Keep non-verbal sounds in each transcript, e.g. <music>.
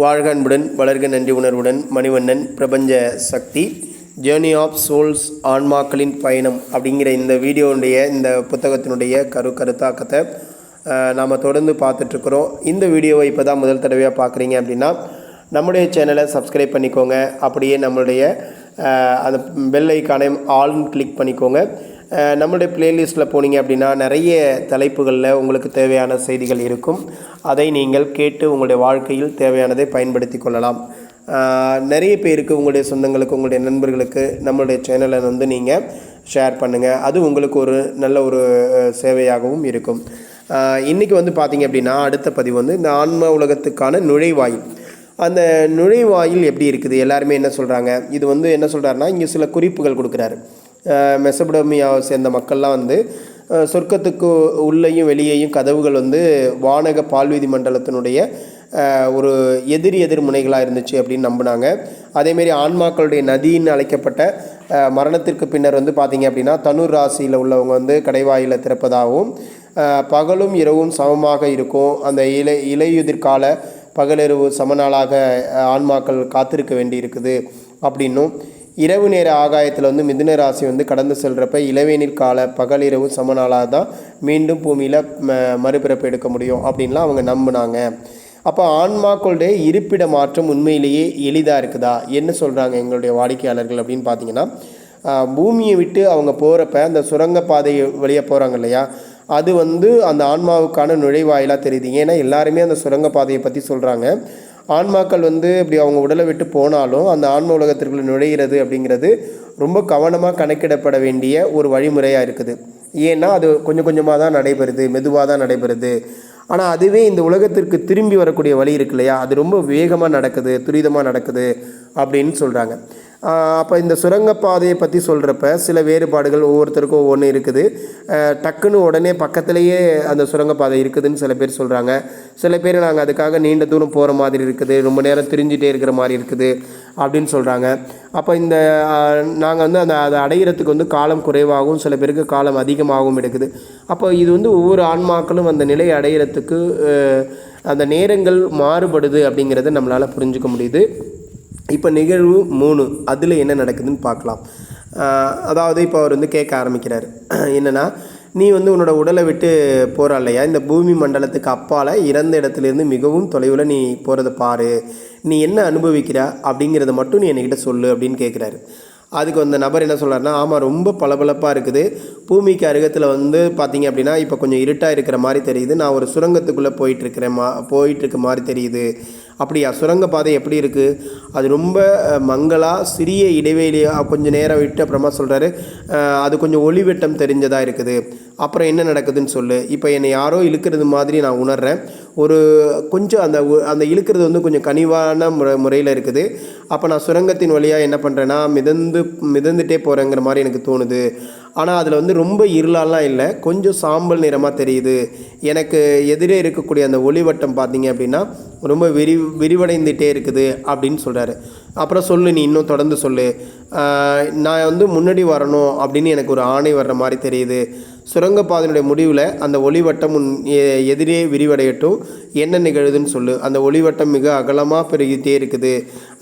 வாழ்க அன்புடன் வளர்க நன்றி உணர்வுடன் மணிவண்ணன் பிரபஞ்ச சக்தி ஜேர்னி ஆஃப் சோல்ஸ் ஆன்மாக்களின் பயணம் அப்படிங்கிற இந்த வீடியோனுடைய இந்த புத்தகத்தினுடைய கரு கருத்தாக்கத்தை நாம் தொடர்ந்து பார்த்துட்ருக்குறோம். இந்த வீடியோவை இப்போ தான் முதல் தடவையாக பார்க்குறீங்க அப்படின்னா நம்முடைய சேனலை சப்ஸ்கிரைப் பண்ணிக்கோங்க. அப்படியே நம்மளுடைய அந்த பெல் ஐக்கானையும் ஆல்னு கிளிக் பண்ணிக்கோங்க. நம்மளுடைய பிளேலிஸ்ட்டில் போனீங்க அப்படின்னா நிறைய தலைப்புகளில் உங்களுக்கு தேவையான செய்திகள் இருக்கும். அதை நீங்கள் கேட்டு உங்களுடைய வாழ்க்கையில் தேவையானதை பயன்படுத்தி கொள்ளலாம். நிறைய பேருக்கு உங்களுடைய சொந்தங்களுக்கு உங்களுடைய நண்பர்களுக்கு நம்மளுடைய சேனலை வந்து நீங்கள் ஷேர் பண்ணுங்கள் அது உங்களுக்கு ஒரு நல்ல ஒரு சேவையாகவும் இருக்கும். இன்றைக்கி வந்து பார்த்தீங்க அப்படின்னா அடுத்த பதிவு வந்து இந்த ஆன்ம உலகத்துக்கான நுழைவாயில். அந்த நுழைவாயில் எப்படி இருக்குது? எல்லாருமே என்ன சொல்கிறாங்க இது வந்து என்ன சொல்கிறாருன்னா இங்கே சில குறிப்புகள் கொடுக்குறாரு. மெசபடோமியாவை சேர்ந்த மக்கள்லாம் வந்து சொர்க்கத்துக்கு உள்ளேயும் வெளியேயும் கதவுகள் வந்து வானக பால்வீதி மண்டலத்தினுடைய ஒரு எதிர் எதிர் முனைகளாக இருந்துச்சு அப்படின்னு நம்பினாங்க. அதேமாரி ஆன்மாக்களுடைய நதின்னு அழைக்கப்பட்ட மரணத்திற்கு பின்னர் வந்து பார்த்திங்க அப்படின்னா தனுர் ராசியில் உள்ளவங்க வந்து கடைவாயில திறப்பதாகவும் பகலும் இரவும் சமமாக இருக்கும். அந்த இலை இலையுதிர்கால பகலிரவு சமநாளாக ஆன்மாக்கள் காத்திருக்க வேண்டி இருக்குது அப்படின்னும் இரவு நேர ஆகாயத்தில் வந்து மிதுன ராசி வந்து கடந்து செல்கிறப்ப இளவேனில் கால பகலிரவு சமநாளாக தான் மீண்டும் பூமியில் மறுபிறப்பு எடுக்க முடியும் அப்படின்லாம் அவங்க நம்பினாங்க. அப்போ ஆன்மாக்களுடைய இருப்பிட மாற்றம் உண்மையிலேயே எளிதாக இருக்குதா? என்ன சொல்கிறாங்க எங்களுடைய வாடிக்கையாளர்கள் அப்படின்னு பார்த்தீங்கன்னா பூமியை விட்டு அவங்க போகிறப்ப அந்த சுரங்கப்பாதை வழியாக போகிறாங்க இல்லையா? அது வந்து அந்த ஆன்மாவுக்கான நுழைவாயிலாக தெரியுது. ஏன்னா எல்லாருமே அந்த சுரங்கப்பாதையை பற்றி சொல்கிறாங்க ஆன்மாக்கள் வந்து இப்படி அவங்க உடலை விட்டு போனாலும் அந்த ஆன்ம உலகத்திற்குள் நுழைகிறது அப்படிங்கிறது ரொம்ப கவனமாக கணக்கிடப்பட வேண்டிய ஒரு வழிமுறையாக இருக்குது. ஏன்னா அது கொஞ்சம் கொஞ்சமாக தான் நடைபெறுது மெதுவாக தான் நடைபெறுது. ஆனால் அதுவே இந்த உலகத்திற்கு திரும்பி வரக்கூடிய வழி இருக்கு இல்லையா? அது ரொம்ப வேகமாக நடக்குது துரிதமாக நடக்குது அப்படின்னு சொல்கிறாங்க அப்போ இந்த சுரங்கப்பாதையை பற்றி சொல்கிறப்ப சில வேறுபாடுகள் ஒவ்வொருத்தருக்கும் ஒவ்வொன்று இருக்குது. டக்குன்னு உடனே பக்கத்துலேயே அந்த சுரங்கப்பாதை இருக்குதுன்னு சில பேர் சொல்கிறாங்க சில பேர் நாங்கள் அதுக்காக நீண்ட தூரம் போகிற மாதிரி இருக்குது. ரொம்ப நேரம் திரிஞ்சிட்டே இருக்கிற மாதிரி இருக்குது அப்படின்னு சொல்கிறாங்க அப்போ இந்த நாங்கள் வந்து அந்த அதை அடையிறதுக்கு வந்து காலம் குறைவாகவும் சில பேருக்கு காலம் அதிகமாகவும் எடுக்குது. அப்போ இது வந்து ஒவ்வொரு ஆன்மாக்களும் அந்த நிலையை அடையிறதுக்கு அந்த நேரங்கள் மாறுபடுது அப்படிங்கிறத நம்மளால் புரிஞ்சுக்க முடியுது. இப்போ நிகழ்வு மூணு. அதில் என்ன நடக்குதுன்னு பார்க்கலாம். அதாவது இப்போ அவர் வந்து கேட்க ஆரம்பிக்கிறார். <clears throat> என்னென்னா நீ வந்து உன்னோட உடலை விட்டு போகிற இல்லையா? இந்த பூமி மண்டலத்துக்கு அப்பால் இறந்த இடத்துலேருந்து மிகவும் தொலைவில் நீ போகிறத பாரு. நீ என்ன அனுபவிக்கிற? அப்படிங்கிறத மட்டும் நீ என்கிட்ட சொல்லு அப்படின்னு கேட்குறாரு. அதுக்கு அந்த நபர் என்ன சொல்கிறாருன்னா ஆமாம் ரொம்ப பளபளப்பாக இருக்குது. பூமிக்கு அருகத்தில் வந்து பார்த்தீங்க அப்படின்னா இப்போ கொஞ்சம் இருட்டாக இருக்கிற மாதிரி தெரியுது. நான் ஒரு சுரங்கத்துக்குள்ளே போயிட்டுருக்கிறேன் மா போயிட்டுருக்க மாதிரி தெரியுது. அப்படியா? சுரங்கப்பாதை எப்படி இருக்குது அது ரொம்ப மங்களாக சிறிய இடைவெளியாக கொஞ்சம் நேரம் விட்டு அப்புறமா சொல்கிறாரு அது கொஞ்சம் ஒளிவெட்டம் தெரிஞ்சதாக இருக்குது. அப்புறம் என்ன நடக்குதுன்னு சொல்லு. இப்போ என்னை யாரோ இழுக்கிறது மாதிரி நான் உணர்கிறேன் ஒரு கொஞ்சம் அந்த அந்த இழுக்கிறது வந்து கொஞ்சம் கனிவான முறை முறையில் இருக்குது. அப்போ நான் சுரங்கத்தின் வழியாக என்ன பண்ணுறேன்னா மிதந்து மிதந்துட்டே போகிறேங்கிற மாதிரி எனக்கு தோணுது. ஆனால் அதில் வந்து ரொம்ப இருளாலாம் இல்லை. கொஞ்சம் சாம்பல் நிறமாக தெரியுது. எனக்கு எதிரே இருக்கக்கூடிய அந்த ஒளிவட்டம் பார்த்தீங்க அப்படின்னா ரொம்ப விரி விரிவடைந்துகிட்டே இருக்குது அப்படின்னு சொல்கிறாரு அப்புறம் சொல்லு நீ இன்னும் தொடர்ந்து சொல்லு. நான் வந்து முன்னாடி வரணும் அப்படின்னு எனக்கு ஒரு ஆணை வர்ற மாதிரி தெரியுது. சுரங்கப்பாதையினுடைய முடிவில் அந்த ஒளிவட்டம் உன் எதிரே விரிவடையட்டும். என்ன நிகழுதுன்னு சொல்லு. அந்த ஒளிவட்டம் மிக அகலமாக பெருகிட்டே இருக்குது.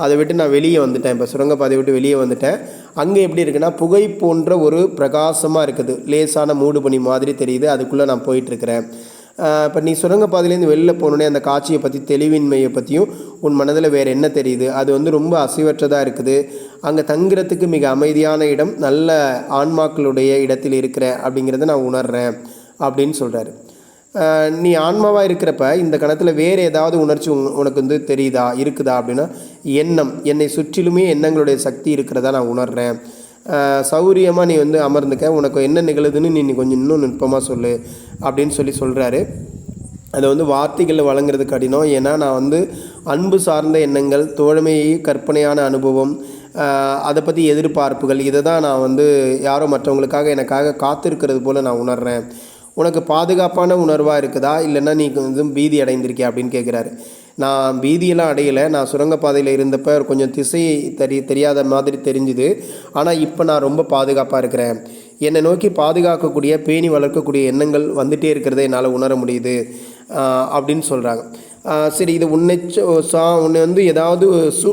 அதை விட்டு நான் வெளியே வந்துட்டேன். இப்போ சுரங்கப்பாதை விட்டு வெளியே வந்துட்டேன். அங்கே எப்படி இருக்குன்னா புகை போன்ற ஒரு பிரகாசமாக இருக்குது. லேசான மூடுபனி மாதிரி தெரியுது. அதுக்குள்ளே நான் போயிட்டுருக்கிறேன் இப்போ நீ சுரங்கப்பாதையிலேருந்து வெளில போனோடனே அந்த காட்சியை பற்றி தெளிவின்மையை பற்றியும் உன் மனதில் வேறு என்ன தெரியுது? அது வந்து ரொம்ப அசைவற்றதாக இருக்குது. அங்கே தங்குறதுக்கு மிக அமைதியான இடம் நல்ல ஆன்மாக்களுடைய இடத்தில் இருக்கிற அப்படிங்கிறத நான் உணர்கிறேன் அப்படின்னு சொல்கிறாரு நீ ஆன்மாவாக இருக்கிறப்ப இந்த கணத்தில் வேறு ஏதாவது உணர்ச்சி உனக்கு வந்து தெரியுதா? இருக்குதா அப்படின்னா எண்ணம் என்னை சுற்றிலுமே எண்ணங்களுடைய சக்தி இருக்கிறதா நான் உணர்கிறேன் சௌரியமாக நீ வந்து அமர்ந்துக்க. உனக்கு என்ன நிகழுதுன்னு நீ கொஞ்சம் இன்னும் நுட்பமாக சொல்லு அப்படின்னு சொல்லி சொல்கிறாரு அதை வந்து வார்த்தைகளில் வழங்குறது கடினம். ஏன்னா நான் வந்து அன்பு சார்ந்த எண்ணங்கள் தோழமை கற்பனையான அனுபவம் அதை பற்றி எதிர்பார்ப்புகள் இதை தான் நான் வந்து யாரோ மற்றவங்களுக்காக எனக்காக காத்திருக்கிறது போல் நான் உணர்கிறேன் உனக்கு பாதுகாப்பான உணர்வாக இருக்குதா? இல்லைன்னா நீ கொஞ்சம் பீதி அடைந்திருக்கியா அப்படின்னு கேட்குறாரு நான் பீதியெல்லாம் அடையலை. நான் சுரங்கப்பாதையில் இருந்தப்போ கொஞ்சம் திசை தெரி தெரியாத மாதிரி தெரிஞ்சுது. ஆனால் இப்போ நான் ரொம்ப பாதுகாப்பாக இருக்கிறேன். என்னை நோக்கி பாதுகாக்கக்கூடிய பேணி வளர்க்கக்கூடிய எண்ணங்கள் வந்துட்டே இருக்கிறத என்னால் உணர முடியுது. அப்படின்னு சொல்கிறாங்க சரி இது உன்னை சா உன்னை வந்து ஏதாவது சூ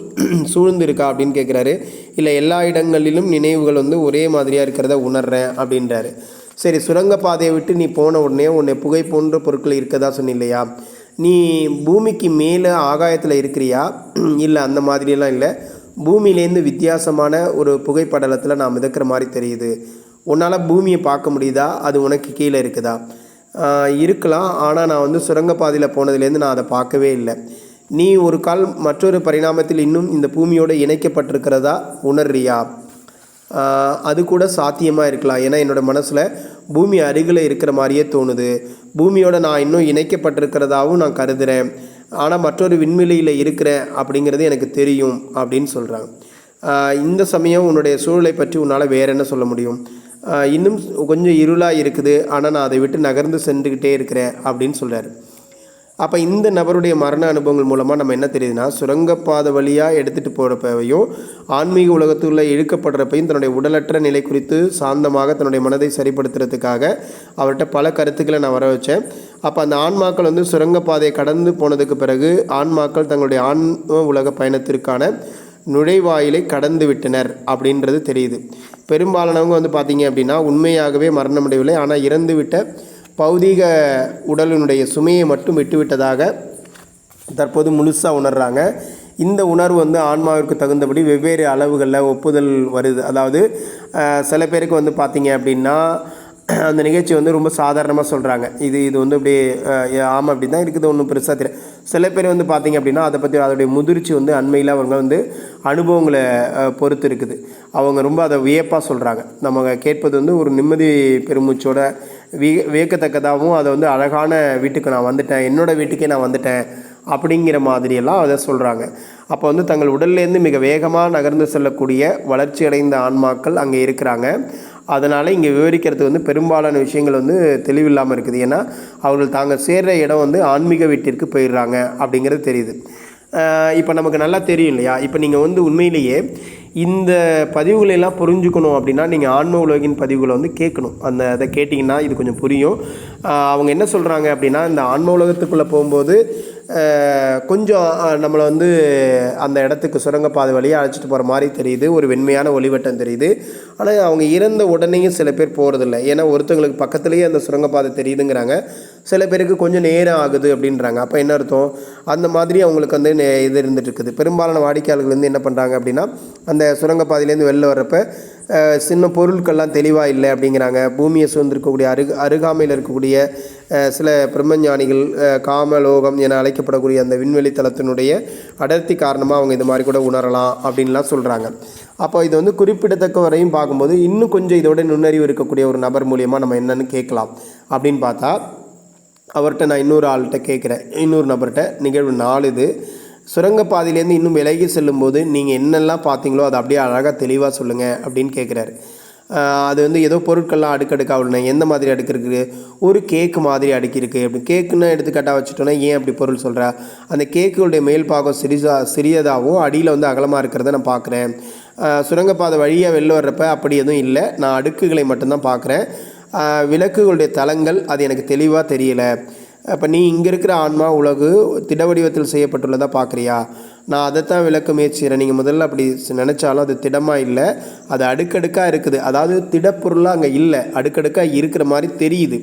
சூழ்ந்து இருக்கா அப்படின்னு கேட்குறாரு இல்லை எல்லா இடங்களிலும் நினைவுகள் வந்து ஒரே மாதிரியாக இருக்கிறத உணர்றேன் அப்படின்றாரு. சரி சுரங்கப்பாதையை விட்டு நீ போன உடனே உன்னை புகை போன்ற பொருட்கள் இருக்கதா சொன்னில்லையா? நீ பூமிக்கு மேலே ஆகாயத்தில் இருக்கிறியா? <clears throat> இல்லை அந்த மாதிரியெல்லாம் இல்லை. பூமியிலேருந்து வித்தியாசமான ஒரு புகைப்படலத்தில் நான் மிதக்கிற மாதிரி தெரியுது. உன்னால் பூமியை பார்க்க முடியுதா? அது உனக்கு கீழே இருக்குதா? இருக்கலாம். ஆனால் நான் வந்து சுரங்கப்பாதையில் போனதுலேருந்து நான் அதை பார்க்கவே இல்லை. நீ ஒரு கால் மற்றொரு பரிணாமத்தில் இன்னும் இந்த பூமியோடு இணைக்கப்பட்டிருக்கிறதா? உணர்றியா? அது கூட சாத்தியமாக இருக்கலாம். ஏன்னா என்னோடய மனசில் பூமி அருகில் இருக்கிற மாதிரியே தோணுது. பூமியோட நான் இன்னும் இணைக்கப்பட்டிருக்கிறதாவும் நான் கருதுகிறேன் ஆனால் மற்றொரு விண்வெளியில் இருக்கிறேன் அப்படிங்கிறது எனக்கு தெரியும் அப்படின்னு சொல்கிறாங்க இந்த சமயம் உன்னுடைய சூழலை பற்றி உன்னால் வேற என்ன சொல்ல முடியும்? இன்னும் கொஞ்சம் இருளாக இருக்குது. ஆனால் நான் அதை விட்டு நகர்ந்து சென்றுக்கிட்டே இருக்கிறேன் அப்படின்னு சொல்கிறாரு அப்போ இந்த நபருடைய மரண அனுபவங்கள் மூலமாக நம்ம என்ன தெரியுதுன்னா சுரங்கப்பாதை வழியாக எடுத்துகிட்டு போகிறப்பையும் ஆன்மீக உலகத்துள்ள இழுக்கப்படுறப்பையும் தன்னுடைய உடலற்ற நிலை குறித்து சாந்தமாக தன்னுடைய மனதை சரிப்படுத்துறதுக்காக அவர்கிட்ட பல கருத்துக்களை நான் வர வச்சேன். அப்போ அந்த ஆன்மாக்கள் வந்து சுரங்கப்பாதையை கடந்து போனதுக்கு பிறகு ஆன்மாக்கள் தங்களுடைய ஆன்ம உலக பயணத்திற்கான நுழைவாயிலை கடந்து விட்டனர் அப்படின்றது தெரியுது. பெரும்பாலானவங்க வந்து பார்த்தீங்க அப்படின்னா உண்மையாகவே மரணமடையவில்லை ஆனால் இறந்துவிட்ட பௌதீக உடலினுடைய சுமையை மட்டும் விட்டுவிட்டதாக தற்போது முழுசாக உணர்கிறாங்க இந்த உணர்வு வந்து ஆன்மாவிற்கு தகுந்தபடி வெவ்வேறு அளவுகளில் ஒப்புதல் வருது. அதாவது சில பேருக்கு வந்து பார்த்தீங்க அப்படின்னா அந்த நிகழ்ச்சி வந்து ரொம்ப சாதாரணமாக சொல்கிறாங்க இது இது வந்து அப்படியே ஆமாம் அப்படி தான் இருக்குது ஒன்றும் பெருசாக தெரியும் சில பேர் வந்து பார்த்தீங்க அப்படின்னா அதை பற்றி அதோடைய முதிர்ச்சி வந்து அண்மையில் அவங்க வந்து அனுபவங்களை பொறுத்து இருக்குது. அவங்க ரொம்ப அதை வியப்பாக சொல்கிறாங்க நம்ம கேட்பது வந்து ஒரு நிம்மதி பெருமூச்சோட விய வியக்கத்தக்கதாகவும் அதை வந்து அழகான வீட்டுக்கு நான் வந்துட்டேன் என்னோட வீட்டுக்கே நான் வந்துட்டேன் அப்படிங்கிற மாதிரியெல்லாம் அதை சொல்கிறாங்க அப்போ வந்து தங்கள் உடல்லேருந்து மிக வேகமாக நகர்ந்து செல்லக்கூடிய வளர்ச்சி அடைந்த ஆன்மாக்கள் அங்கே இருக்கிறாங்க. அதனால் இங்கே விவரிக்கிறதுக்கு வந்து பெரும்பாலான விஷயங்கள் வந்து தெளிவில்லாமல் இருக்குது. ஏன்னா அவர்கள் தாங்கள் சேர்ற இடம் வந்து ஆன்மீக வீட்டிற்கு போயிடுறாங்க அப்படிங்கிறது தெரியுது. இப்போ நமக்கு நல்லா தெரியும் இல்லையா? இப்போ நீங்கள் வந்து உண்மையிலேயே இந்த பதிவுகளையெல்லாம் புரிஞ்சுக்கணும் அப்படின்னா நீங்கள் ஆன்ம உலகின் பதிவுகளை வந்து கேட்கணும். அந்த அதை கேட்டிங்கன்னா இது கொஞ்சம் புரியும். அவங்க என்ன சொல்கிறாங்க அப்படின்னா இந்த ஆன்ம உலகத்துக்குள்ளே போகும்போது கொஞ்சம் நம்மளை வந்து அந்த இடத்துக்கு சுரங்கப்பாதை வழியாக அழைச்சிட்டு போகிற மாதிரி தெரியுது. ஒரு வெண்மையான ஒளிவட்டம் தெரியுது. ஆனால் அவங்க இறந்த உடனேயும் சில பேர் போகிறதில்ல ஏன்னா ஒருத்தங்களுக்கு பக்கத்துலேயே அந்த சுரங்கப்பாதை தெரியுதுங்கிறாங்க. சில பேருக்கு கொஞ்சம் நேரம் ஆகுது அப்படின்றாங்க. அப்போ என்ன அர்த்தம்? அந்த மாதிரி அவங்களுக்கு வந்து நே- இது இருந்துட்டு இருக்குது. பெரும்பாலான வாடிக்கையாளர்கள் வந்து என்ன பண்ணுறாங்க அப்படின்னா அந்த சுரங்கப்பாதையிலேருந்து வெளில வர்றப்ப சின்ன பொருட்கள்லாம் தெளிவாக இல்லை அப்படிங்கிறாங்க. பூமியை சூழ்ந்திருக்கக்கூடிய அருக அருகாமையில் இருக்கக்கூடிய சில பிரம்மஞானிகள் காமலோகம் என அழைக்கப்படக்கூடிய அந்த விண்வெளி தளத்தினுடைய அடர்த்தி காரணமாக அவங்க இது மாதிரி கூட உணரலாம் அப்படின்லாம் சொல்கிறாங்க அப்போ இது வந்து குறிப்பிடத்தக்க வரையும் பார்க்கும்போது இன்னும் கொஞ்சம் இதோட நுண்ணறிவு இருக்கக்கூடிய ஒரு நபர் மூலியமாக நம்ம என்னன்னு கேட்கலாம் அப்படின்னு பார்த்தா அவர்கிட்ட நான் இன்னொரு ஆள்கிட்ட கேட்குறேன். இன்னொரு நபர்கிட்ட நிகழ்வு நாலு இது சுரங்கப்பாதையிலேருந்து இன்னும் விலகி செல்லும்போது நீங்கள் என்னெல்லாம் பார்த்தீங்களோ அதை அப்படியே அழகாக தெளிவாக சொல்லுங்கள் அப்படின்னு கேட்குறாரு அது வந்து ஏதோ பொருட்கள்லாம் அடுக்கடுக்காக உள்ளன எந்த மாதிரி அடுக்கு இருக்குது ஒரு கேக்கு மாதிரி அடுக்கி இருக்கு அப்படி கேக்குன்னு எடுத்துக்காட்டாக வச்சுட்டோன்னா ஏன் அப்படி பொருள் சொல்கிறா அந்த கேக்குடைய மேல் பாகம் சிறிதா சிறியதாகவும் அடியில் வந்து அகலமாக இருக்கிறத நான் பார்க்குறேன் சுரங்கப்பாதை வழியாக வெளில வர்றப்ப அப்படி எதுவும் இல்லை. நான் அடுக்குகளை மட்டும்தான் பார்க்குறேன் விளக்குகளுடைய தளங்கள் அது எனக்கு தெளிவாக தெரியலை. அப்போ நீ இங்கே இருக்கிற ஆன்மா உலகு திட வடிவத்தில் செய்யப்பட்டுள்ளதா பார்க்குறியா நான் அதைத்தான் விளக்க முயற்சிக்கிறேன். நீங்கள் முதல்ல அப்படி நினச்சாலும் அது திடமாக இல்லை அது அடுக்கடுக்காக இருக்குது. அதாவது திடப்பொருளாக அங்கே இல்லை அடுக்கடுக்காக இருக்கிற மாதிரி தெரியுது.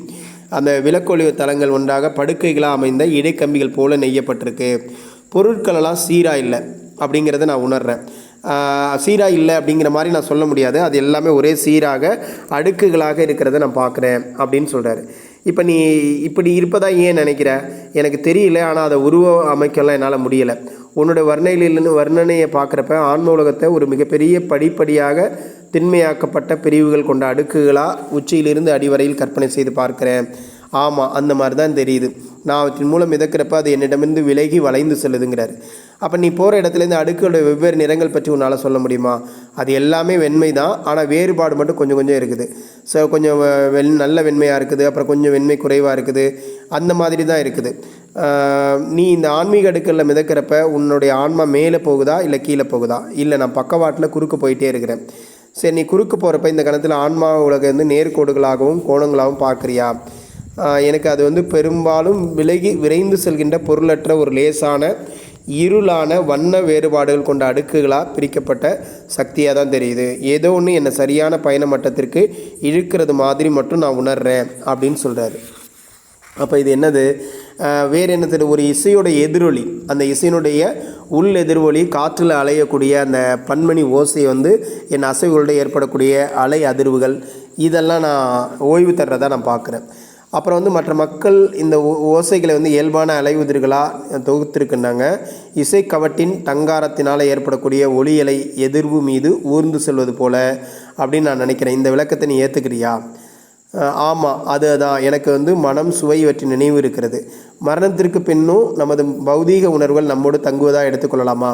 அந்த விளக்கொழிவு தலங்கள் ஒன்றாக படுக்கைகளாக அமைந்த இடைக்கம்பிகள் போல நெய்யப்பட்டிருக்கு. பொருட்களெல்லாம் சீராக இல்லை அப்படிங்கிறத நான் உணர்கிறேன் சீராக இல்லை அப்படிங்கிற மாதிரி நான் சொல்ல முடியாது. அது எல்லாமே ஒரே சீராக அடுக்குகளாக இருக்கிறத நான் பார்க்குறேன் அப்படின்னு சொல்கிறாரு இப்போ நீ இப்படி இருப்பதா ஏன் நினைக்கிற? எனக்கு தெரியல ஆனால் அதை உருவ அமைக்கலாம் என்னால் முடியலை. உன்னோட வர்ணையிலிருந்து வர்ணனையை பார்க்குறப்ப ஆன்ம உலகத்தை ஒரு மிகப்பெரிய படிப்படியாக திண்மையாக்கப்பட்ட பிரிவுகள் கொண்ட அடுக்குகளாக உச்சியிலிருந்து அடிவரையில் கற்பனை செய்து பார்க்குறேன். ஆமாம் அந்த மாதிரி தான் தெரியுது. நான் அவற்றின் மூலம் மிதக்கிறப்ப அது என்னிடமிருந்து விலகி வளைந்து செல்லுதுங்கிறார். அப்போ நீ போகிற இடத்துலேருந்து அடுக்குகளோட வெவ்வேறு நிறங்கள் பற்றி உன்னால் சொல்ல முடியுமா? அது எல்லாமே வெண்மை தான் ஆனால் வேறுபாடு மட்டும் கொஞ்சம் கொஞ்சம் இருக்குது. ஸோ கொஞ்சம் வெண் நல்ல வெண்மையாக இருக்குது அப்புறம் கொஞ்சம் வெண்மை குறைவாக இருக்குது. அந்த மாதிரி தான் இருக்குது நீ இந்த ஆன்மீக அடுக்கலில் மிதக்கிறப்ப உன்னுடைய ஆன்மா மேலே போகுதா இல்லை கீழே போகுதா? இல்லை நான் பக்கவாட்டில் குறுக்கு போயிட்டே இருக்கிறேன். சரி நீ குறுக்கு போகிறப்ப இந்த கணத்தில் ஆன்மா உலகம் வந்து நேர்கோடுகளாகவும் கோணங்களாகவும் பார்க்குறியா? எனக்கு அது வந்து பெரும்பாலும் விலகி விரைந்து செல்கின்ற பொருளற்ற ஒரு லேசான இருளான வண்ண வேறுபாடுகள் கொண்ட அடுக்குகளாக பிரிக்கப்பட்ட சக்தியாக தான் தெரியுது. ஏதோ ஒன்று என்னை சரியான பயண மட்டத்திற்கு இழுக்கிறது மாதிரி மட்டும் நான் உணர்கிறேன் அப்படின்னு சொல்கிறாரு அப்போ இது என்னது? வேறு என்னது? ஒரு இசையோட எதிரொலி. அந்த இசையினுடைய உள் எதிரொலி காற்றில் அலையக்கூடிய அந்த பன்மணி ஓசை வந்து என் அசைவுகளோடு ஏற்படக்கூடிய அலை அதிர்வுகள் இதெல்லாம் நான் ஓய்வு தர்றதை நான் பார்க்குறேன். அப்புறம் வந்து மற்ற மக்கள் இந்த ஓ- ஓசைகளை வந்து இயல்பான அலைவுதிர்களாக தொகுத்திருக்கின்றாங்க இசைக்கவட்டின் தங்காரத்தினால் ஏற்படக்கூடிய ஒளியலை எதிர்வு மீது ஊர்ந்து செல்வது போல அப்படின்னு நான் நினைக்கிறேன். இந்த விளக்கத்தை நீ ஏற்றுக்கிறியா ஆமாம் அது தான் எனக்கு வந்து மனம் சுவை இவற்றின் நினைவு இருக்கிறது. மரணத்திற்கு பின்னும் நமது பௌதீக உணர்வுகள் நம்மோடு தங்குவதாக எடுத்துக்கொள்ளலாமா?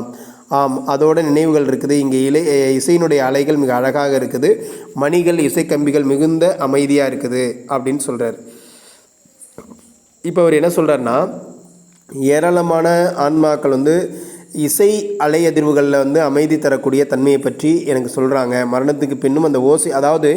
ஆம் அதோட நினைவுகள் இருக்குது. இங்கே இலை இசையினுடைய அலைகள் மிக அழகாக இருக்குது. மணிகள் இசைக்கம்பிகள் மிகுந்த அமைதியாக இருக்குது அப்படின்னு சொல்கிறார் இப்போ அவர் என்ன சொல்கிறாருன்னா ஏராளமான ஆன்மாக்கள் வந்து இசை அலை அதிர்வுகளில் வந்து அமைதி தரக்கூடிய தன்மையை பற்றி எனக்கு சொல்கிறாங்க மரணத்துக்கு பின்னும் அந்த ஓசை அதாவது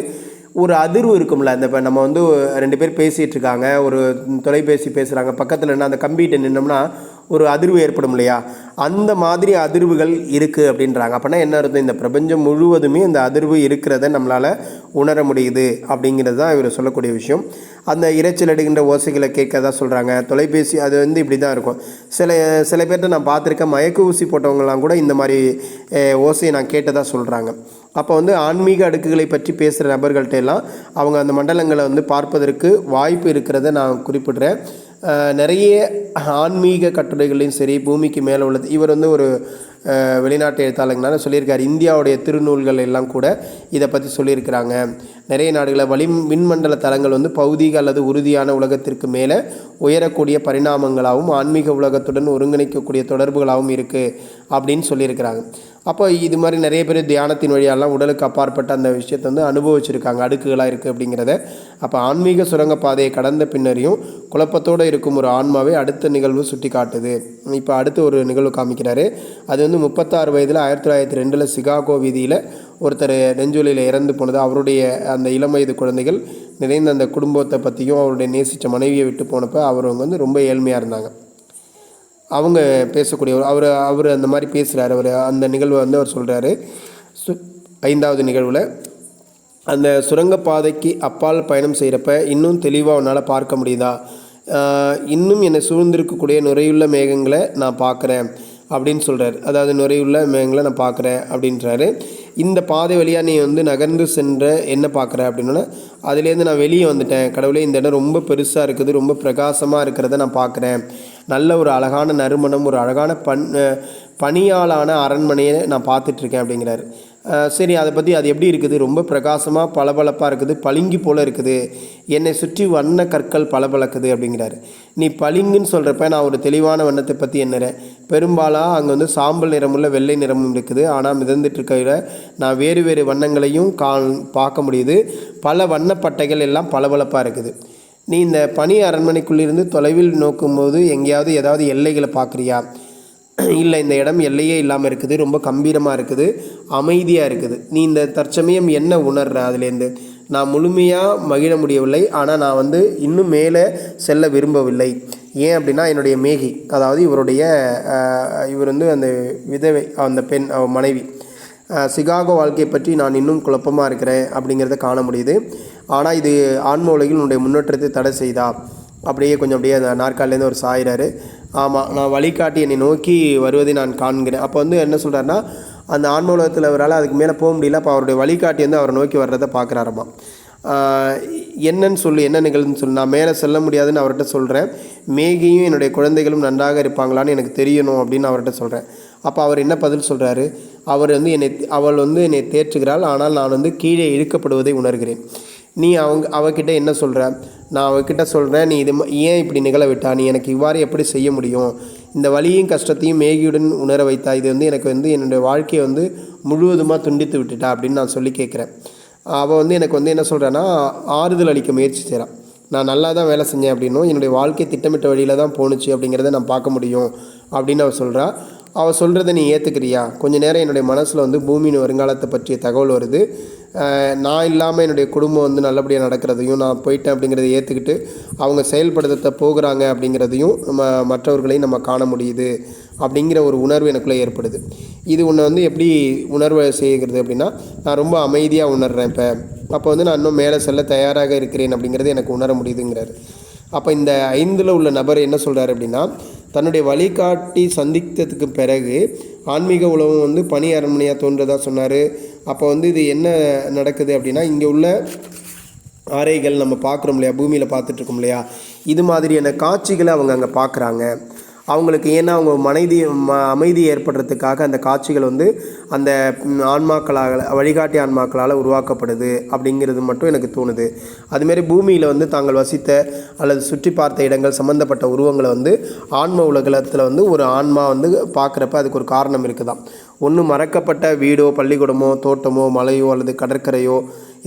ஒரு அதிர்வு இருக்கும்ல அந்த இப்போ நம்ம வந்து ரெண்டு பேர் பேசிகிட்டு இருக்காங்க ஒரு தொலைபேசி பேசுகிறாங்க பக்கத்தில் என்ன அந்த கம்பிகிட்ட நின்னோம்னா ஒரு அதிர்வு ஏற்படும் இல்லையா? அந்த மாதிரி அதிர்வுகள் இருக்குது அப்படின்றாங்க. அப்படின்னா என்ன அர்த்தம்? இந்த பிரபஞ்சம் முழுவதுமே இந்த அதிர்வு இருக்கிறத நம்மளால் உணர முடியுது அப்படிங்கிறது தான் இவர் சொல்லக்கூடிய விஷயம். அந்த இரைச்சல் எடுக்கின்ற ஓசைகளை கேட்க சொல்கிறாங்க தொலைபேசி அது வந்து இப்படி தான் இருக்கும். சில சில பேர்ட்ட நான் பார்த்துருக்கேன் மயக்க ஊசி போட்டவங்கலாம் கூட இந்த மாதிரி ஓசையை நான் கேட்டதாக சொல்கிறாங்க அப்போ வந்து ஆன்மீக அடுக்குகளை பற்றி பேசுகிற நபர்கள்ட்ட எல்லாம் அவங்க அந்த மண்டலங்களை வந்து பார்ப்பதற்கு வாய்ப்பு இருக்கிறத நான் குறிப்பிடுறேன். நிறைய ஆன்மீக கட்டுரைகளையும் சரி பூமிக்கு மேலே உள்ளது. இவர் வந்து ஒரு வெளிநாட்டு எழுத்தாளங்கனால சொல்லியிருக்காரு. இந்தியாவுடைய திருநூல்கள் எல்லாம் கூட இதை பற்றி சொல்லியிருக்கிறாங்க. நிறைய நாடுகளை வளி மின்மண்டல தலங்கள் வந்து பௌதீக அல்லது உறுதியான உலகத்திற்கு மேலே உயரக்கூடிய பரிணாமங்களாகவும் ஆன்மீக உலகத்துடன் ஒருங்கிணைக்கக்கூடிய தொடர்புகளாகவும் இருக்குது அப்படின்னு சொல்லியிருக்கிறாங்க. அப்போ இது மாதிரி நிறைய பேர் தியானத்தின் வழியாலாம் உடலுக்கு அப்பாற்பட்ட அந்த விஷயத்தை வந்து அனுபவிச்சிருக்காங்க அடுக்குகளாக இருக்குது அப்படிங்கிறத. அப்போ ஆன்மீக சுரங்கப்பாதையை கடந்த பின்னரையும் குழப்பத்தோடு இருக்கும் ஒரு ஆன்மாவை அடுத்த நிகழ்வு சுட்டி காட்டுது இப்போ அடுத்து ஒரு நிகழ்வு காமிக்கிறாரு. அது வந்து முப்பத்தாறு வயதில் ஆயிரத்தி தொள்ளாயிரத்தி ரெண்டில் சிகாகோ வீதியில் ஒருத்தர் நெஞ்சுவலியில் இறந்து போனது. அவருடைய அந்த இளம் வயது குழந்தைகள் நிறைந்த அந்த குடும்பத்தை பற்றியும் அவருடைய நேசித்த மனைவியை விட்டு போனப்போ அவர் வந்து ரொம்ப ஏழ்மையாக இருந்தாங்க. அவங்க பேசக்கூடிய அவர் அவர் அந்த மாதிரி பேசுகிறாரு அவர் அந்த நிகழ்வை வந்து அவர் சொல்கிறாரு சு ஐந்தாவது நிகழ்வில் அந்த சுரங்கப்பாதைக்கு அப்பால் பயணம் செய்கிறப்ப இன்னும் தெளிவாக உன்னால் பார்க்க முடியுதா? இன்னும் என்னை சூழ்ந்திருக்கக்கூடிய நுரையுள்ள மேகங்களை நான் பார்க்குறேன். அப்படின்னு சொல்கிறார் அதாவது நுரையுள்ள மேகங்களை நான் பார்க்குறேன் அப்படின்றாரு. இந்த பாதை வழியாக நீ வந்து நகர்ந்து சென்ற என்ன பார்க்குற அப்படின்னா அதுலேருந்து நான் வெளியே வந்துட்டேன். கடவுளே இந்த இடம் ரொம்ப பெருசாக இருக்குது. ரொம்ப பிரகாசமாக இருக்கிறத நான் பார்க்குறேன். நல்ல ஒரு அழகான நறுமணம் ஒரு அழகான பண் பணியாளான அரண்மனையை நான் பார்த்துட்ருக்கேன் அப்படிங்கிறாரு. சரி அதை பற்றி அது எப்படி இருக்குது? ரொம்ப பிரகாசமாக பளபளப்பாக இருக்குது பளிங்கு போல் இருக்குது. என்னை சுற்றி வண்ண கற்கள் பளபளக்குது அப்படிங்கிறாரு. நீ பளிங்குன்னு சொல்கிறப்ப நான் ஒரு தெளிவான வண்ணத்தை பற்றி என்னறேன் பெரும்பாலாக அங்கே வந்து சாம்பல் நிறமுள்ள வெள்ளை நிறமும் இருக்குது. ஆனால் மிதந்துட்டு இருக்கையில் நான் வேறு வேறு வண்ணங்களையும் கா பார்க்க முடியுது. பல வண்ணப்பட்டைகள் எல்லாம் பளபளப்பாக இருக்குது. நீ இந்த பனி அரண்மனைக்குள்ளிருந்து தொலைவில் நோக்கும்போது எங்கேயாவது ஏதாவது எல்லைகளை பார்க்குறியா? இல்லை இந்த இடம் எல்லையே இல்லாமல் இருக்குது ரொம்ப கம்பீரமாக இருக்குது அமைதியாக இருக்குது. நீ இந்த தற்சமயம் என்ன உணர்ற அதுலேருந்து? நான் முழுமையாக மகிழ முடியவில்லை ஆனால் நான் வந்து இன்னும் மேலே செல்ல விரும்பவில்லை. ஏன் அப்படின்னா என்னுடைய மேகி அதாவது இவருடைய இவர் வந்து அந்த விதவை அந்த பெண் அவ மனைவி. சிகாகோ வாழ்க்கையை பற்றி நான் இன்னும் குழப்பமாக இருக்கிறேன் அப்படிங்கிறத காண முடியுது. ஆனால் இது ஆன்ம உலகில் உன்னுடைய முன்னேற்றத்தை தடை செய்தா? அப்படியே கொஞ்சம் அப்படியே அந்த நாற்காலிலேருந்து ஒரு சாயிறாரு. ஆமாம் நான் வழிகாட்டி என்னை நோக்கி வருவதை நான் காண்கிறேன். அப்போ வந்து என்ன சொல்கிறாருன்னா அந்த ஆன்ம உலகத்தில் அவரால் அதுக்கு மேலே போக முடியல அப்போ அவருடைய வழிகாட்டி வந்து அவரை நோக்கி வர்றதை பார்க்குறாராமா? என்னன்னு சொல்லு என்ன நிகழ்வுன்னு சொல்லு நான் மேலே செல்ல முடியாதுன்னு அவர்கிட்ட சொல்கிறேன் மேகியும் என்னுடைய குழந்தைகளும் நன்றாக இருப்பாங்களான்னு எனக்கு தெரியணும் அப்படின்னு அவர்கிட்ட சொல்கிறேன் அப்போ அவர் என்ன பதில் சொல்கிறாரு அவர் வந்து என்னை அவள் வந்து என்னை தேற்றுகிறாள் ஆனால் நான் வந்து கீழே இழுக்கப்படுவதை உணர்கிறேன். நீ அவங்க அவகிட்ட என்ன சொல்கிற நான் அவகிட்ட சொல்கிறேன் நீ இது ஏன் இப்படி நிகழ விட்டா? நீ எனக்கு இவ்வாறு எப்படி செய்ய முடியும்? இந்த வலியும் கஷ்டத்தையும் மேகியுடன் உணர வைத்தா இது வந்து எனக்கு வந்து என்னுடைய வாழ்க்கையை வந்து முழுவதுமாக துண்டித்து விட்டுட்டா அப்படின்னு நான் சொல்லி கேட்குறேன் அவள் வந்து எனக்கு வந்து என்ன சொல்கிறான்னா ஆறுதல் அளிக்க முயற்சி செய்கிறான் நான் நல்லா தான் வேலை செஞ்சேன் அப்படின்னும் என்னுடைய வாழ்க்கை திட்டமிட்ட வழியில் தான் போணுச்சு அப்படிங்கிறத நான் பார்க்க முடியும் அப்படின்னு அவள் சொல்கிறா அவள் சொல்கிறத நீ ஏற்றுக்கிறியா கொஞ்ச நேரம் என்னுடைய மனசில் வந்து பூமியின் வருங்காலத்தை பற்றிய தகவல் வருது. நான் இல்லாமல் என்னுடைய குடும்பம் வந்து நல்லபடியாக நடக்கிறதையும் நான் போயிட்டேன் அப்படிங்கிறத ஏற்றுக்கிட்டு அவங்க செயல்படுத்த போகிறாங்க அப்படிங்கிறதையும் நம்ம மற்றவர்களையும் நம்ம காண முடியுது அப்படிங்கிற ஒரு உணர்வு எனக்குள்ளே ஏற்படுது. இது உன்னை வந்து எப்படி உணர்வை செய்கிறது அப்படின்னா நான் ரொம்ப அமைதியாக உணர்றேன் இப்போ. அப்போ வந்து நான் இன்னும் மேலே செல்ல தயாராக இருக்கிறேன் அப்படிங்கிறது எனக்கு உணர முடியுதுங்கிறாரு. அப்போ இந்த ஐந்தில் உள்ள நபர் என்ன சொல்கிறார் அப்படின்னா தன்னுடைய வழிகாட்டி சந்தித்ததுக்கு பிறகு ஆன்மீக உலகம் வந்து பனி அரண்மனையாக தோன்றதாக சொன்னார். அப்போ வந்து இது என்ன நடக்குது அப்படின்னா இங்கே உள்ள ஆரைகள் நம்ம பார்க்குறோம் இல்லையா? பூமியில் பார்த்துட்ருக்கோம் இல்லையா? இது மாதிரியான காட்சிகளை அவங்க அங்கே பார்க்குறாங்க. அவங்களுக்கு ஏன்னா அவங்க மனைதி ம அமைதி ஏற்படுறதுக்காக அந்த காட்சிகள் வந்து அந்த ஆன்மாக்களால் வழிகாட்டி ஆன்மாக்களால் உருவாக்கப்படுது அப்படிங்கிறது மட்டும் எனக்கு தோணுது. அதுமாரி பூமியில் வந்து தாங்கள் வசித்த அல்லது சுற்றி பார்த்த இடங்கள் சம்மந்தப்பட்ட உருவங்களை வந்து ஆன்ம உலகத்தில் வந்து ஒரு ஆன்மா வந்து பார்க்குறப்ப அதுக்கு ஒரு காரணம் இருக்குதான் ஒன்று மறக்கப்பட்ட வீடோ பள்ளிக்கூடமோ தோட்டமோ மலையோ அல்லது கடற்கரையோ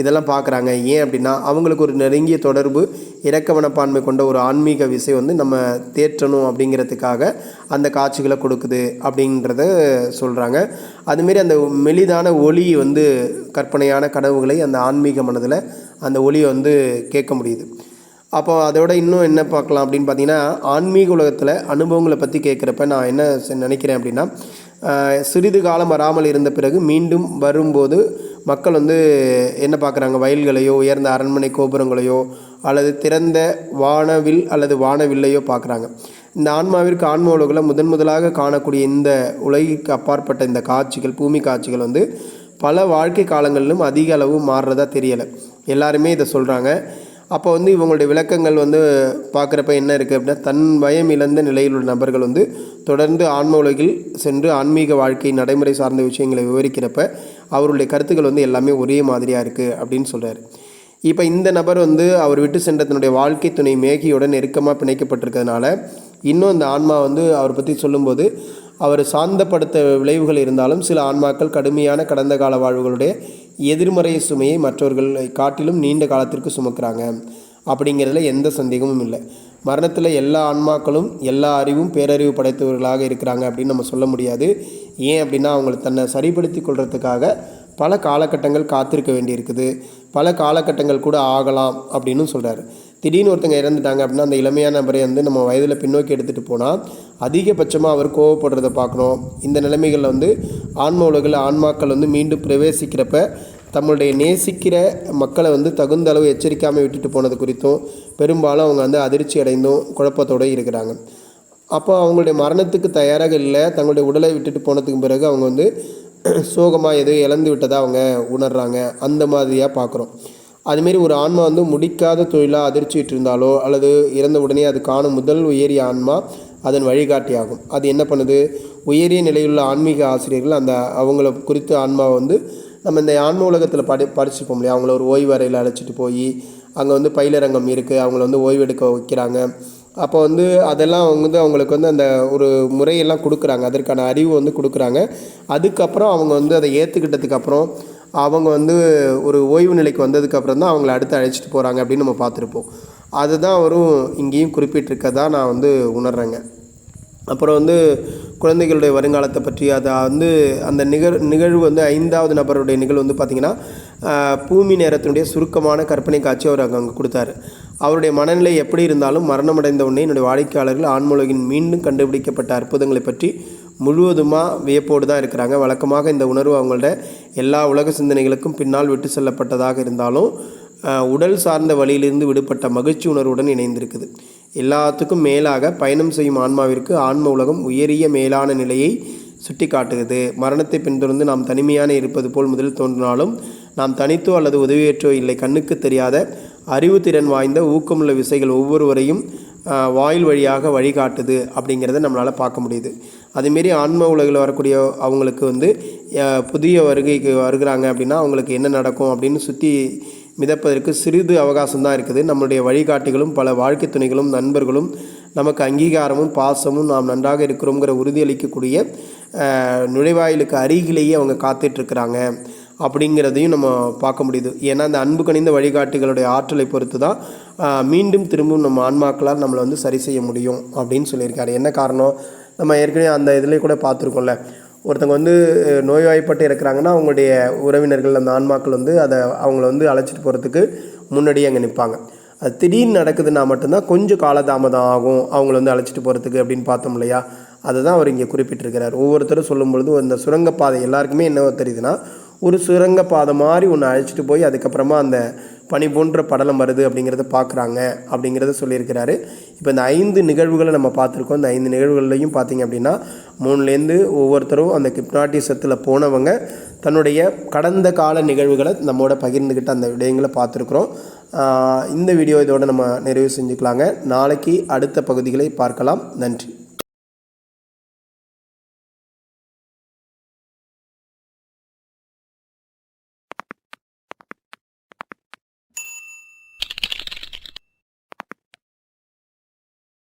இதெல்லாம் பார்க்குறாங்க. ஏன் அப்படின்னா அவங்களுக்கு ஒரு நெருங்கிய தொடர்பு இறக்க மனப்பான்மை கொண்ட ஒரு ஆன்மீக விசை வந்து நம்ம தேற்றணும் அப்படிங்கிறதுக்காக அந்த காட்சிகளை கொடுக்குது அப்படின்றத சொல்கிறாங்க அதுமாரி அந்த மெலிதான ஒளி வந்து கற்பனையான கனவுகளை அந்த ஆன்மீக மனதில் அந்த ஒளியை வந்து கேட்க முடியுது. அப்போ அதோட இன்னும் என்ன பார்க்கலாம் அப்படின்னு பார்த்தீங்கன்னா ஆன்மீக உலகத்தில் அனுபவங்களை பற்றி கேட்குறப்ப நான் என்ன நினைக்கிறேன் அப்படின்னா சிறிது காலம் வராமல் இருந்த பிறகு மீண்டும் வரும்போது மக்கள் வந்து என்ன பார்க்குறாங்க? வயல்களையோ உயர்ந்த அரண்மனை கோபுரங்களையோ அல்லது திறந்த வானவில் அல்லது வானவில்லையோ பார்க்குறாங்க. இந்த ஆன்மாவிற்கு ஆன்ம உலகில் முதன் முதலாக காணக்கூடிய இந்த உலகிற்கு அப்பாற்பட்ட இந்த காட்சிகள் பூமி காட்சிகள் வந்து பல வாழ்க்கை காலங்களிலும் அதிக அளவு மாறுறதா தெரியலை. எல்லாருமே இதை சொல்கிறாங்க அப்போ வந்து இவங்களுடைய விளக்கங்கள் வந்து பார்க்குறப்ப என்ன இருக்குது அப்படின்னா தன் பயம் இழந்த நிலையில் உள்ள நபர்கள் வந்து தொடர்ந்து ஆன்ம உலகில் சென்று ஆன்மீக வாழ்க்கை நடைமுறை சார்ந்த விஷயங்களை விவரிக்கிறப்ப அவருடைய கருத்துக்கள் வந்து எல்லாமே ஒரே மாதிரியாக இருக்குது அப்படின்னு சொல்கிறார் இப்போ இந்த நபர் வந்து அவர் விட்டு சென்ற தன்னுடைய வாழ்க்கை துணை மேகியுடன் நெருக்கமாக பிணைக்கப்பட்டிருக்கிறதுனால இன்னும் அந்த ஆன்மா வந்து அவர் பற்றி சொல்லும்போது அவர் சாந்தப்படுத்த விளைவுகள் இருந்தாலும் சில ஆன்மாக்கள் கடுமையான கடந்த கால வாழ்வுகளுடைய எதிர்மறை சுமையை மற்றவர்களை காட்டிலும் நீண்ட காலத்திற்கு சுமக்கிறாங்க. அப்படிங்கிறதுல எந்த சந்தேகமும் இல்லை. மரணத்தில் எல்லா ஆன்மாக்களும் எல்லா அறிவும் பேரறிவு படைத்தவர்களாக இருக்கிறாங்க அப்படின்னு நம்ம சொல்ல முடியாது. ஏன் அப்படின்னா அவங்களை தன்னை சரிப்படுத்தி கொள்றதுக்காக பல காலகட்டங்கள் காத்திருக்க வேண்டியிருக்குது. பல காலகட்டங்கள் கூட ஆகலாம் அப்படின்னு சொல்கிறாரு திடீர்னு ஒருத்தங்க இறந்துட்டாங்க அப்படின்னா அந்த இளமையான நபரை வந்து நம்ம வயதில் பின்னோக்கி எடுத்துகிட்டு போனால் அதிகபட்சமாக அவர் கோவப்படுறத பார்க்கணும். இந்த நிலைமைகளில் வந்து ஆன்ம உலகில் ஆன்மாக்கள் வந்து மீண்டும் பிரவேசிக்கிறப்ப தம்முடைய நேசிக்கிற மக்களை வந்து தகுந்த அளவு எச்சரிக்காமல் விட்டுட்டு போனது குறித்தும் பெரும்பாலும் அவங்க வந்து அதிர்ச்சி அடைந்தும் குழப்பத்தோடு இருக்கிறாங்க. அப்போ அவங்களுடைய மரணத்துக்கு தயாராக இல்லை தங்களுடைய உடலை விட்டுட்டு போனதுக்கு பிறகு அவங்க வந்து <clears throat> சோகமாக எதோ இழந்து விட்டதாக அவங்க உணர்கிறாங்க அந்த மாதிரியாக பார்க்குறோம். அதுமாரி ஒரு ஆன்மா வந்து முடிக்காத தொழிலாக அதிர்ச்சிட்டு இருந்தாலோ அல்லது இறந்த உடனே அது காணும் முதல் உயரிய ஆன்மா அதன் வழிகாட்டியாகும். அது என்ன பண்ணுது? உயரிய நிலையுள்ள ஆன்மீக ஆசிரியர்கள் அந்த அவங்கள குறித்த ஆன்மாவை வந்து நம்ம இந்த ஆன்ம உலகத்தில் படி படிச்சுப்போம் இல்லையா? அவங்கள ஒரு ஓய்வறையில் அழைச்சிட்டு போய் அங்கே வந்து பயிலரங்கம் இருக்குது அவங்கள வந்து ஓய்வெடுக்க வைக்கிறாங்க. அப்போ வந்து அதெல்லாம் வந்து அவங்களுக்கு வந்து அந்த ஒரு முறையெல்லாம் கொடுக்குறாங்க. அதற்கான அறிவு வந்து கொடுக்குறாங்க. அதுக்கப்புறம் அவங்க வந்து அதை ஏற்றுக்கிட்டதுக்கு அப்புறம் அவங்க வந்து ஒரு ஓய்வு நிலைக்கு வந்ததுக்கப்புறம் தான் அவங்கள அடுத்து அழைச்சிட்டு போகிறாங்க அப்படின்னு நம்ம பார்த்துருப்போம். அதுதான் அவரும் இங்கேயும் குறிப்பிட்டிருக்கதா நான் வந்து உணர்கிறேங்க அப்புறம் வந்து குழந்தைகளுடைய வருங்காலத்தை பற்றி அதை வந்து அந்த நிகழ் நிகழ்வு வந்து ஐந்தாவது நபருடைய நிகழ்வு வந்து பார்த்திங்கன்னா பூமி நேரத்தினுடைய சுருக்கமான கற்பனை காட்சி அவர் அங்கே அங்கே கொடுத்தாரு. அவருடைய மனநிலை எப்படி இருந்தாலும் மரணமடைந்த உடனே என்னுடைய வாடிக்கையாளர்கள் ஆன்மூலகின் மீண்டும் கண்டுபிடிக்கப்பட்ட அற்புதங்களை பற்றி முழுவதுமாக வியப்போடு தான் இருக்கிறாங்க. வழக்கமாக இந்த உணர்வு அவங்களோட எல்லா உலக சிந்தனைகளுக்கும் பின்னால் விட்டு செல்லப்பட்டதாக இருந்தாலும் உடல் சார்ந்த வழியிலிருந்து விடுபட்ட மகிழ்ச்சி உணர்வுடன் இணைந்திருக்குது. எல்லாத்துக்கும் மேலாக பயணம் செய்யும் ஆன்மாவிற்கு ஆன்ம உலகம் உயரிய மேலான நிலையை சுட்டி காட்டுகிறது மரணத்தை பின்தொடர்ந்து நாம் தனிமையான இருப்பது போல் முதலில் தோன்றினாலும் நாம் தனித்தோ அல்லது உதவியேற்றோ இல்லை கண்ணுக்கு தெரியாத அறிவுத்திறன் வாய்ந்த ஊக்கமுள்ள விசைகள் ஒவ்வொருவரையும் வாயில் வழியாக வழிகாட்டுது அப்படிங்கிறத நம்மளால் பார்க்க முடியுது. அதேமாரி ஆன்ம உலகில் வரக்கூடிய அவங்களுக்கு வந்து புதிய வருகைக்கு வருகிறாங்க அப்படின்னா அவங்களுக்கு என்ன நடக்கும் அப்படின்னு சுற்றி மிதப்பதற்கு சிறிது அவகாசம்தான் இருக்குது. நம்மளுடைய வழிகாட்டிகளும் பல வாழ்க்கை துணைகளும் நண்பர்களும் நமக்கு அங்கீகாரமும் பாசமும் நாம் நன்றாக இருக்கிறோங்கிற உறுதியளிக்கக்கூடிய நுழைவாயிலுக்கு அருகிலேயே அவங்க காத்துட்ருக்குறாங்க அப்படிங்கிறதையும் நம்ம பார்க்க முடியுது. ஏன்னா அந்த அன்பு கணிந்த வழிகாட்டிகளுடைய ஆற்றலை பொறுத்து தான் மீண்டும் திரும்பவும் நம்ம ஆன்மாக்களால் நம்மளை வந்து சரி செய்ய முடியும் அப்படின்னு சொல்லியிருக்காரு. என்ன காரணம்? நம்ம ஏற்கனவே அந்த இதிலே கூட பார்த்துருக்கோம்ல. ஒருத்தவங்க வந்து நோய்வாய்ப்பட்டு இருக்கிறாங்கன்னா அவங்களுடைய உறவினர்கள் அந்த ஆன்மாக்கள் வந்து அதை அவங்கள வந்து அழைச்சிட்டு போகிறதுக்கு முன்னாடியே அங்கே நிற்பாங்க அது திடீர்னு நடக்குதுன்னா மட்டும்தான் கொஞ்சம் காலதாமதம் ஆகும் அவங்கள வந்து அழைச்சிட்டு போகிறதுக்கு அப்படின்னு பார்த்தோம் இல்லையா? அதை தான் அவர் இங்கே குறிப்பிட்டிருக்கிறார். ஒவ்வொருத்தரும் சொல்லும் பொழுது அந்த சுரங்கப்பாதை எல்லாருக்குமே என்ன தெரியுதுன்னா ஒரு சுரங்க பாதை மாதிரி ஒன்று அழைச்சிட்டு போய் அதுக்கப்புறமா அந்த பனி போன்ற படலம் வருது அப்படிங்கிறத பார்க்குறாங்க அப்படிங்கிறத சொல்லியிருக்கிறாரு. இப்போ இந்த ஐந்து நிகழ்வுகளை நம்ம பார்த்துருக்கோம். இந்த ஐந்து நிகழ்வுகள்லையும் பார்த்தீங்க அப்படின்னா மூணுலேருந்து ஒவ்வொருத்தரும் அந்த கிப்னாட்டிசத்தில் போனவங்க தன்னுடைய கடந்த கால நிகழ்வுகளை நம்மோட பகிர்ந்துக்கிட்ட அந்த விடயங்களை பார்த்துருக்குறோம். இந்த வீடியோ இதோட நம்ம நிறைவு செஞ்சுக்கலாங்க. நாளைக்கு அடுத்த பகுதிகளை பார்க்கலாம். நன்றி.